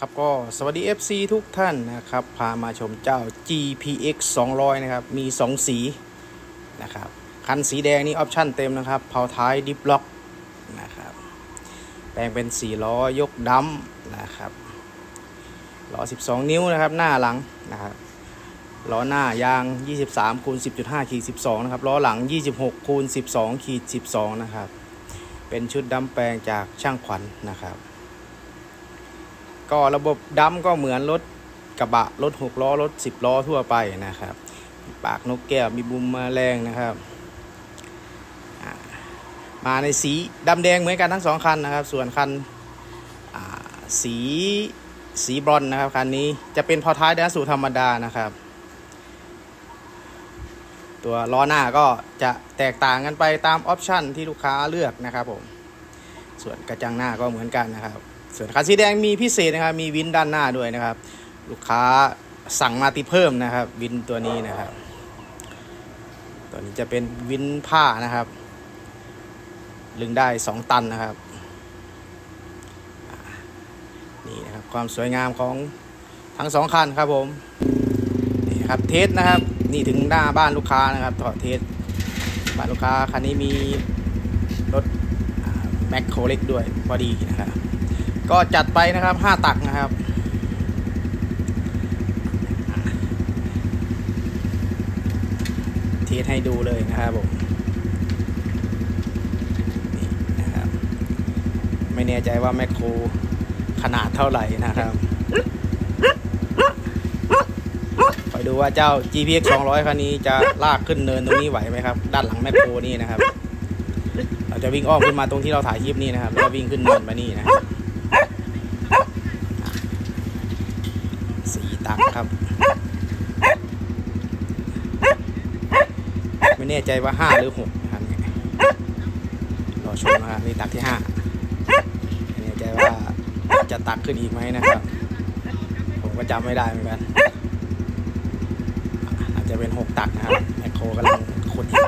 ครับก็สวัสดี FC ทุกท่านนะครับ พามาชมเจ้า GPX 200 นะครับ มี 2 สีนะครับ คันสีแดงนี่ออปชั่นเต็มนะครับเผาท้ายดิฟล็อกนะครับ แปลงเป็น4ล้อยกดัมนะครับล้อ 12 นิ้วนะครับ หน้าหลังนะครับล้อหน้ายาง 23คูณ10.5ขีด12 นะครับ ล้อหลัง 26คูณ12ขีด12 นะครับ เป็นชุดดัมแปลงจากช่างขวัญนะครับ ก็ระบบดัมก็เหมือนรถกระบะรถหกล้อรถสิบล้อทั่วไปนะครับ ปากนกแก้วมีบุมมาแมลงนะครับมาในสีดำแดงเหมือนกันทั้งสองคันนะครับ ส่วนคันสีสีบรอนนะครับคันนี้จะเป็นพอท้ายเดินสูธรรมดานะครับ ตัวล้อหน้าก็จะแตกต่างกันไปตามออปชันที่ลูกค้าเลือกนะครับผมส่วนกระจังหน้าก็เหมือนกันนะครับ ส่วนคันสีแดงมีพิเศษนะครับ มีวินด้านหน้าด้วยนะครับ ลูกค้าสั่งมาติเพิ่มนะครับ วินตัวนี้นะครับ ตัวนี้จะเป็นวินผ้านะครับ ลึงได้2ตันนะครับนี่นะครับความสวยงามของทั้งสองคันครับผมนี่ครับเทสนะครับ นี่ถึงหน้าบ้านลูกค้านะครับต่อเทสบ้านลูกค้าคันนี้มีรถแมคโครเล็กด้วยพอดีนะครับ ก็จัดไปนะครับ5ตักนะครับ เทสให้ดูเลยนะครับผมนะครับ ไม่แน่ใจว่าแมคโครขนาดเท่าไหร่นะครับคอยดูว่าเจ้า GPX 200 คันนี้จะลากขึ้นเนินตรงนี้ไหวไหมครับ ด้านหลังแมคโครนี่นะครับเราจะวิ่งอ้อมขึ้นมาตรงที่เราถ่ายคลิปนี้นะครับ แล้วก็วิ่งขึ้นเนินมานี่นะครับ ตักครับ ไม่แน่ใจว่าห้าหรือหกนะครับรอชมนะครับนี่ตักที่ห้าไม่แน่ใจว่าจะตักขึ้นอีกไหมนะครับ ผมก็จำไม่ได้เหมือนกัน อาจจะเป็นหกตักนะครับแมคโครกำลังขุดอีก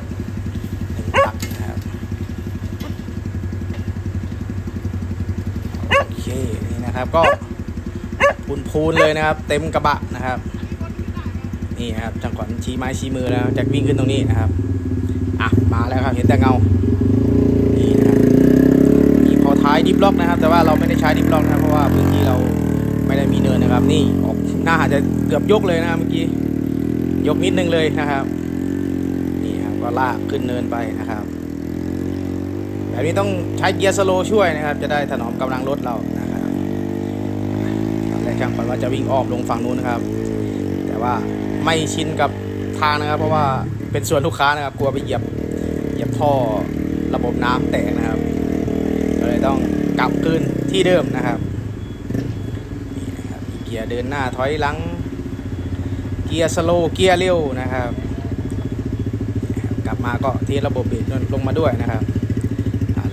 หนึ่งตักนะครับโอเคนี่นะครับก็ พูนพูนๆเลยนะครับ เต็มกระบะนะครับ นี่ครับจังขวัญชี้ไม้ชี้มือแล้วจะวิ่งขึ้นตรงนี้นะครับอะมาแล้วครับเห็นแต่เงานี่นะครับมีพอท้ายดิฟล็อกนะครับ แต่ว่าเราไม่ได้ใช้ดิฟล็อกนะครับเพราะว่าพื้นที่เราไม่ได้มีเนินนะครับ นี่ออกหน้าอาจจะเกือบยกเลยนะเมื่อกี้ยกนิดนึงเลยนะครับ นี่ครับก็ลากขึ้นเนินไปนะครับแบบนี้ต้องใช้เกียร์สโลช่วยนะครับ จะได้ถนอมกำลังรถเรานะครับ ตอนแรก ช่างฝันว่าจะวิ่งอ้อมลงฝั่งนู้นนะครับ แต่ว่าไม่ชินกับทางนะครับ เพราะว่าเป็นส่วนลูกค้านะครับ กลัวไปเหยียบเหยียบท่อระบบน้ำแตกนะครับ ก็เลยต้องกลับคืนที่เดิมนะครับเกียร์เดินหน้าถอยหลัง เกียร์สโลว์เกียร์เร็วนะครับ กลับมาก็เทสระบบเบรกลงมาด้วยนะครับ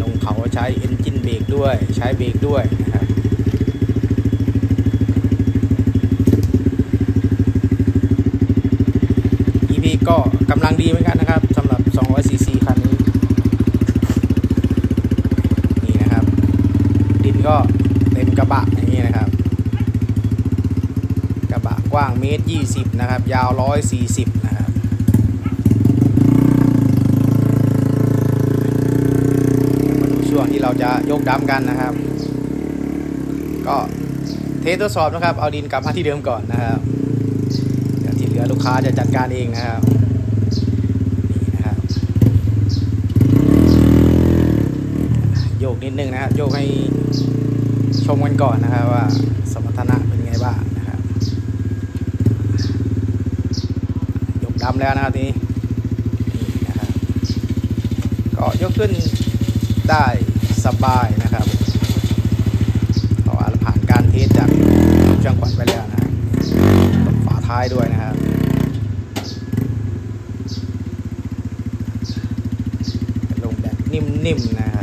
ลงเขาใช้เอนจินเบรกด้วยใช้เบรกด้วยนะครับ ก็กำลังดีเหมือนกันนะครับสำหรับ 200 cc คันนี้ นี่นะครับ ดินก็เต็มกระบะอย่างนี้นะครับ กระบะกว้างเมตร 20 นะครับ ยาว 140 นะครับมาดูช่วงที่เราจะยกดัมกันนะครับ ก็เทสทดสอบนะครับ เอาดินกลับมาที่เดิมก่อนนะครับ เดี๋ยวที่เหลือลูก ค้าจะจัดการเองนะครับนี่นะครับโยกนิดนึงนะครับโยกให้ชมกันก่อนนะครับว่าสมรรถนะเป็นไงบ้างนะครับยกดำแล้วนะครับทีนี้นี่นะครับก็ยกขึ้นได้สบายนะครับเพราะว่าเราผ่านการเทสจากช่างขวัญไปแล้วนะครับ ตบฝาท้ายด้วยนะครับเป็นลงแบบ นิ่มๆนะครับ